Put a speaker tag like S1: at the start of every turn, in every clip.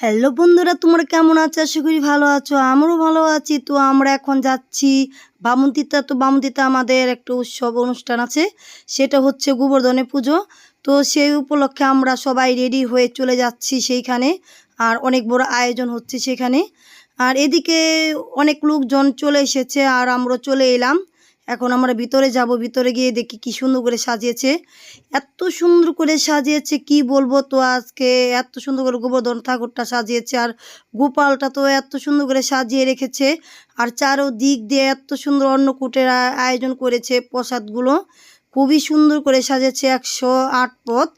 S1: Hello বন্ধুরা, তোমরা কেমন আছো? আশা করি ভালো আছো, আমরাও ভালো আছি। তো আমরা এখন যাচ্ছি বামুনতিতা তো বামুনতিতা আমাদের একটা উৎসব অনুষ্ঠান আছে, সেটা হচ্ছে গোবর্ধনে পুজো। তো সেই উপলক্ষে আমরা সবাই রেডি হয়ে চলে যাচ্ছি সেইখানে, আর অনেক বড় আয়োজন হচ্ছে সেখানে। আর এদিকে অনেক লোকজন চলে এসেছে, আর আমরা চলে এলাম। এখন আমরা ভিতরে যাব, ভিতরে গিয়ে দেখি কি সুন্দর করে সাজিয়েছে। এত সুন্দর করে সাজিয়েছে, কি বলব তো আজকে? এত সুন্দর করে গোবর্ধন ঠাকুরটা সাজিয়েছে আর গোপালটা তো এত সুন্দর করে সাজিয়ে রেখেছে। আর চারো দিক দিয়ে এত সুন্দর অন্নকূটের আয়োজন করেছে প্রসাদগুলো। খুবই সুন্দর করে সাজিয়েছে একশো আট পথ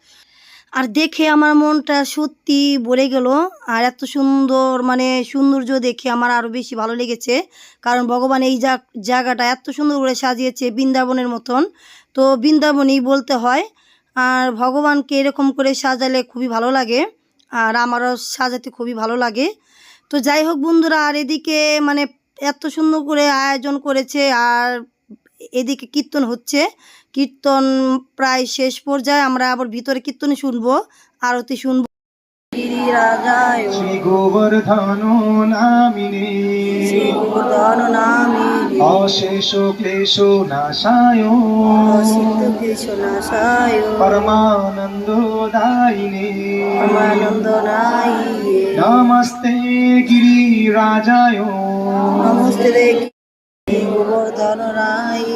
S1: আর দেখে আমার মনটা সত্যি ভরে গেল। আর এত সুন্দর মানে সৌন্দর্য দেখে আমার আরও বেশি ভালো লেগেছে। কারণ ভগবান এই জায়গাটা এত সুন্দর করে সাজিয়েছে বৃন্দাবনের মতন। তো বৃন্দাবনই বলতে হয়, আর ভগবানকে এরকম করে সাজালে খুবই ভালো লাগে। আর আমারও সাজাতে খুবই ভালো লাগে। তো যাই হোক বন্ধুরা, আর এদিকে মানে এত সুন্দর করে আয়োজন করেছে, আর এদিকে কীর্তন হচ্ছে। কীর্তন প্রায় শেষ পর্যায়ে আমরা আবার ভিতরে কীর্তন শুনব আরতি শুনব।
S2: শ্রী গোবর্ধন নামিনে।
S1: গোবর্ধন নামে
S2: অশেষ ক্লেশ নাশায়।
S1: অসিদ্ধ কৃষ্ণাশায়
S2: পরমানন্দ দায়িনে।
S1: পরমানন্দ নাই
S2: নমস্তে গিরিরাজায়।
S1: নমস্তে গোবর্ধন রায়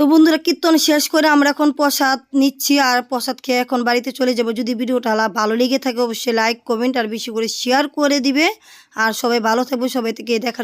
S1: তো বন্ধুরা কীর্তন শেষ করে আমরা এখন প্রসাদ নিচ্ছি আর প্রসাদ খেয়ে এখন বাড়িতে চলে যাব। যদি ভিডিওটা ভালো লেগে থাকে অবশ্যই লাইক কমেন্ট আর বেশি করে শেয়ার করে দিবে। আর সবাই ভালো থাকবে, সবাই থেকে দেখার